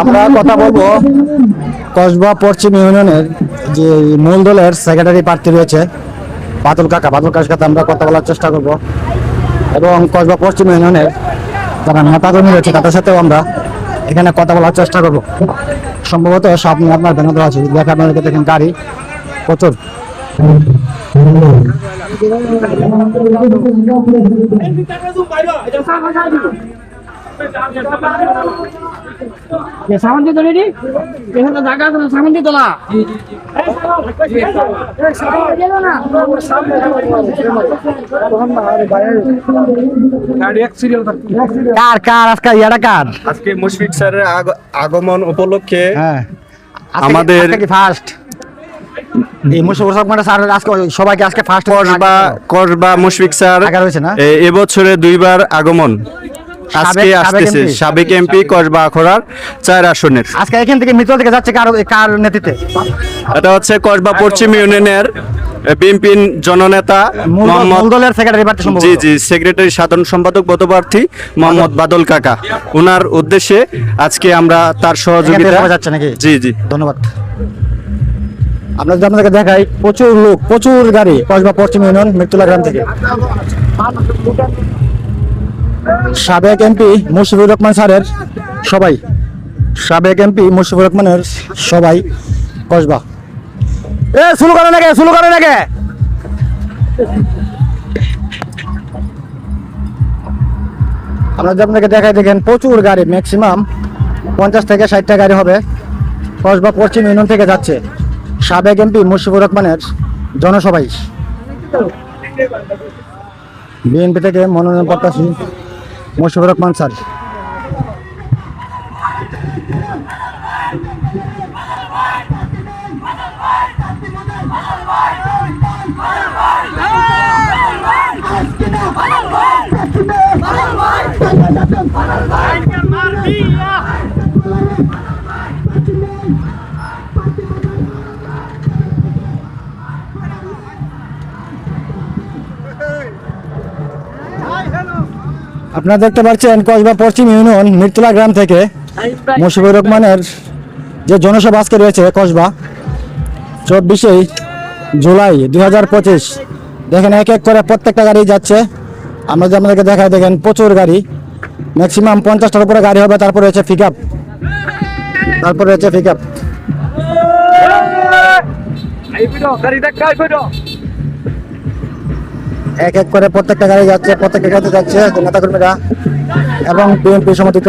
আমরা কথা বলব কসবা পশ্চিম ইউনিয়নের যে মূল দলের সেক্রেটারি প্রার্থী রয়েছে, বাদল কাকা। বাদল কাকার সাথে আমরা কথা বলার চেষ্টা করব। এবং কসবা পশ্চিম ইউনিয়নের যারা নেতাকর্মী রয়েছে, তাদের সাথেও আমরা এখানে কথা বলার চেষ্টা করব। সম্ভবত সামনে আপনার ব্যানার দেওয়া আছে। দেখে আপনাদেরকে দেখেন গাড়ি। প্রচুর। সামান দিয়ে তোলে নি? এখানে জায়গা আছে না, সামান দিয়ে তোলা। কার কার আজকে ইয়াটা কার? আজকে মুশফিক স্যারের আগ- আগমন উপলক্ষে হ্যাঁ। আমাদের- ফার্স্ট এই মুশফিক মানে স্যার আজকে সবাইকে আজকে ফার্স্ট কসবা কসবা মুশফিক স্যার এবছরে দুইবার আগমন। আজকে আসতেছে সাবেক এমপি কসবা আখড়ার চার আসনের। আজকে এখান থেকে মিত্র থেকে যাচ্ছে কার কার নেতৃত্বে? এটা হচ্ছে কসবা পশ্চিম ইউনিয়নের বিএনপি জননেতা দলের সেক্রেটারি জি জি সেক্রেটারি সাধারণ সম্পাদক পদপ্রার্থী মোহাম্মদ বাদল কাকা। ওনার উদ্দেশ্যে আজকে আমরা তার সহযোগিতা যাচ্ছে নাকি? জি জি। ধন্যবাদ। আমরা যদি আপনাদেরকে দেখাই প্রচুর লোক প্রচুর গাড়ি কসবা পশ্চিম ইউনিয়ন মৃত্যুলা গ্রাম থেকে। সাবেক এমপি মুশফিকুর রহমান স্যারের সবাই, সাবেক এমপি মুশফিকুর রহমানের সবাই, কসবা। এ, শুরু করে নাকি শুরু করে নাকি আমরা যদি আপনাকে দেখাই, দেখেন প্রচুর গাড়ি ম্যাক্সিমাম পঞ্চাশ থেকে ষাটটা গাড়ি হবে। কসবা পশ্চিম ইউনিয়ন থেকে যাচ্ছে। সাবেক এমপি মুশফিকুর রহমানের জনসভায়। বিএনপি থেকে মনোনয়ন প্রত্যাশী মুশফিকুর রহমান স্যার আপনারা দেখতে পাচ্ছেন কসবা পশ্চিম ইউনিয়ন মিরতলা গ্রাম থেকে মুশফিকুর রহমানের যে জনসভা আজকে রয়েছে কসবা, চব্বিশে জুলাই দুই হাজার পঁচিশ। দেখেন এক এক করে প্রত্যেকটা গাড়ি যাচ্ছে। আমরা যে আপনাদেরকে দেখায় দেখেন প্রচুর গাড়ি। ম্যাক্সিমাম পঞ্চাশটার উপরে গাড়ি হবে, তারপরে রয়েছে পিক আপ তারপরে রয়েছে পিক আপ এক এক করে প্রত্যেকটা গাড়ি যাচ্ছে, প্রত্যেকটা গাড়িতে যাচ্ছে, নেতাকর্মীরা এবং বিএনপি সমর্থিত।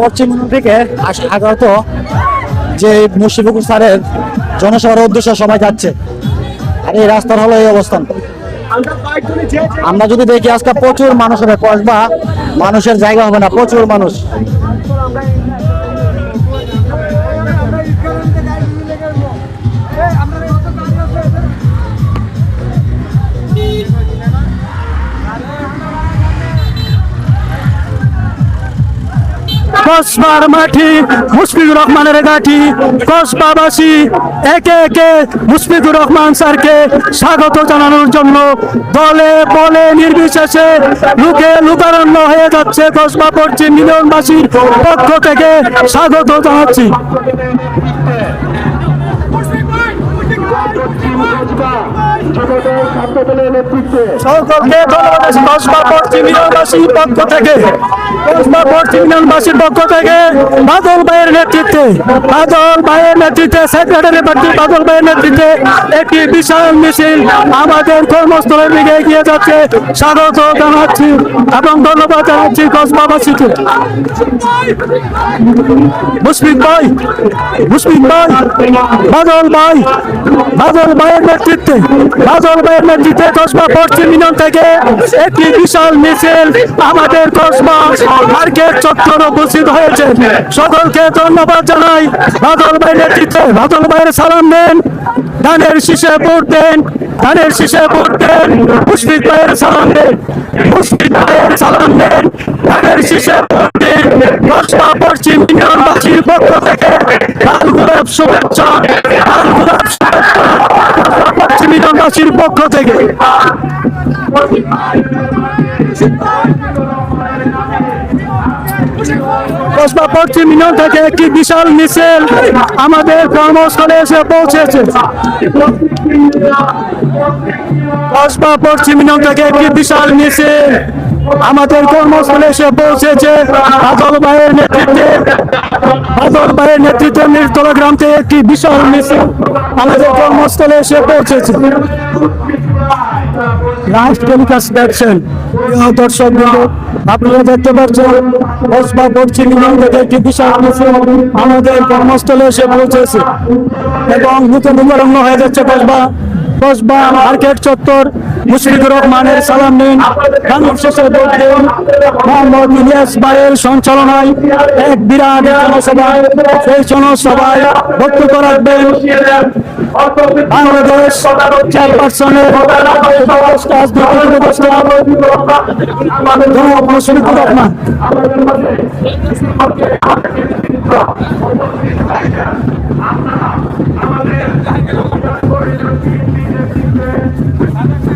পশ্চিম থেকে আগত যে মুর্শিদপুর স্যারের জনসভার উদ্দেশ্যে সবাই যাচ্ছে। এই রাস্তার হলো এই অবস্থান। আমরা যদি দেখি আজকে প্রচুর মানুষ হবে, কসবা মানুষের জায়গা হবে না, প্রচুর মানুষ। কসবার মাটি মুশফিকুর রহমানের গাঠি কসবাবাসী, একে একে মুশফিকুর রহমান স্যারকে স্বাগত জানানোর জন্য দলে বলে নির্বিশেষে লুকে লুকারণ্য হয়ে যাচ্ছে কসবা পড়ছে মিলনবাসীর পক্ষ থেকে স্বাগত জানাচ্ছি। সকলকে ধন্যবাদ কসবা পশ্চিম মিলনবাসীর পক্ষ থেকে কসবা পশ্চিম মিলনবাসীর পক্ষ থেকে বাদল ভাইয়ের নেতৃত্বে, বাদল ভাইয়ের নেতৃত্বে সেক্রেটারি প্রার্থী বাদল ভাইয়ের নেতৃত্বে একটি বিশাল মিছিল আমাদের কর্মস্থলের দিকে এগিয়ে যাচ্ছে। স্বাগত জানাচ্ছি এবং ধন্যবাদ জানাচ্ছি কসবাবাসীকে। মুশফিক ভাই মুশফিক ভাই, বাদল ভাই, বাদল ভাইয়ের নেতৃত্বে, বাদল ভাইয়ের নেতৃত্বে কসবা পশ্চিম ইউনিয়ন থেকে একটি বিশাল মিছিল আমাদের কসবা মার্কেট চত্বর উপস্থিত হয়েছে। সকলকে ধন্যবাদ জানাই। বাদল ভাইয়ের নেতৃত্বে বাদল ভাইয়ের সালাম দেন ধানের শীষে ভোট দেন। ধানের শীষে ভোট দেন। মুশফিক ভাইয়ের সালাম দেন মুশফিক ভাইয়ের সালাম দেন ধানের শীষে ভোট দেন। কসবা পশ্চিম ইউনিয়নবাসীর পক্ষ থেকে শুভেচ্ছা। ইউনিয়নবাসীর পক্ষ থেকে। পশ্চিম ইউনিয়ন থেকে একটি বিশাল মিছিল আমাদের কর্মস্থলে এসে পৌঁছেছে। কসবা পশ্চিম ইউনিয়ন থেকে একটি বিশাল মিছিল। আমাদের কর্মস্থলে এসে পৌঁছেছে। বাদল ভাইয়ের নেতৃত্বে বাদল ভাইয়ের নেতৃত্বে নির্তলা গ্রাম থেকে একটি বিশাল মিছিল আমাদের কর্মস্থলে এসে পৌঁছেছে। এবং নতুন হয়ে যাচ্ছে কসবা কসবা মার্কেট চত্বর মুশফিকুর রহমানের সালাম নিন। গানের শেষে দিন। মোহাম্মদ ইলিয়াস ভাইয়ের সঞ্চালনায় এক বিরাট জনসভায়, সেই জনসভায় বক্তব্য রাখবেন। বাংলাদেশ চেয়ারপারসনের মুশফিকুর রহমান।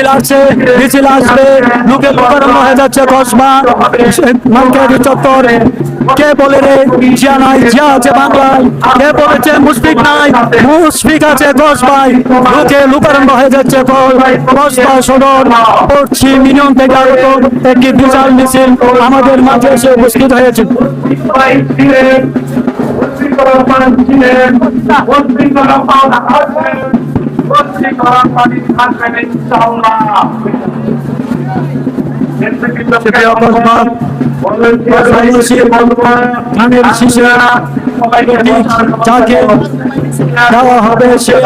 মিছিল আসছে, মিছিল আসবে। লোকে প্রকারণ হয়ে যাচ্ছে কসবা মার্কেট চত্বর। কে বলে রে? জিয়া নাই, জিয়া আছে বাংলায়। কে বলেছে মুশফিক নাই? মুশফিক আছে কসবাই লোকে লুকারণ্য হয়ে যাচ্ছে কসবা সদর পশ্চিম ইউনিয়ন থেকে আগত একটি বিশাল মিছিল আমাদের মাঝে এসে উপস্থিত হয়েছে।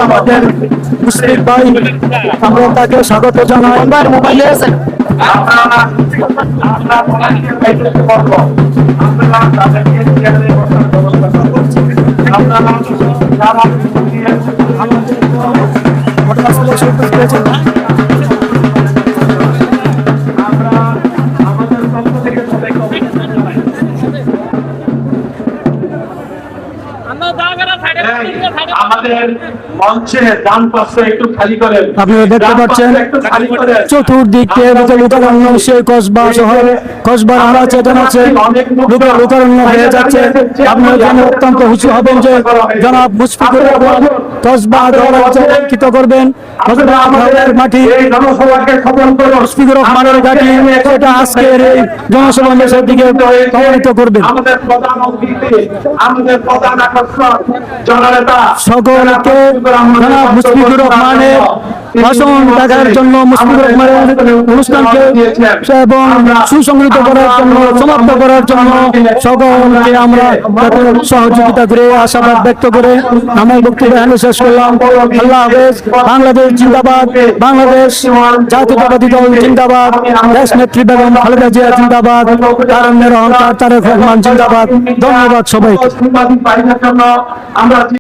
আমাদের মুসলিম ভাই আমরা তাকে স্বাগত জানাই মোবাইলে আমরা আপনারা দেখতে পাচ্ছেন পাশে একটু খালি করেন চতুর্দিক লোকারণ্য সেই কসবা শহর কসবার আমরা চেতন আছে। লোকারণ্য হয়ে যাচ্ছে। আপনারা জেনে অত্যন্ত খুশি হবেন যে জনাব মুশফিকুর রহমান কসবা অঙ্কিত করবেন। মাটি মুশফিকুর রহমানের ঘাটি আজকের এই জনসভা দিকে সকলকে জনাব মুশফিকুর রহমানের ভাষণ দেখার জন্য মুশফিকুর রহমানের অনুষ্ঠানকে এবং সুসংগঠিত করার জন্য, সমাপ্ত করার জন্য সকলকে আমরা তাদের সহযোগিতা করে, আশাবাদ ব্যক্ত করে আমার বক্তব্য এখানে শেষ করলাম। আল্লাহ হাফেজ। বাংলাদেশ জিন্দাবাদ। বাংলাদেশ জাতীয়তাবাদী দল জিন্দাবাদ। দেশ নেত্রী বেগম খালেদা জিয়া জিন্দাবাদ। তারণ্যের অহংকার, তারেক রহমান জিন্দাবাদ। ধন্যবাদ সবাই আমরা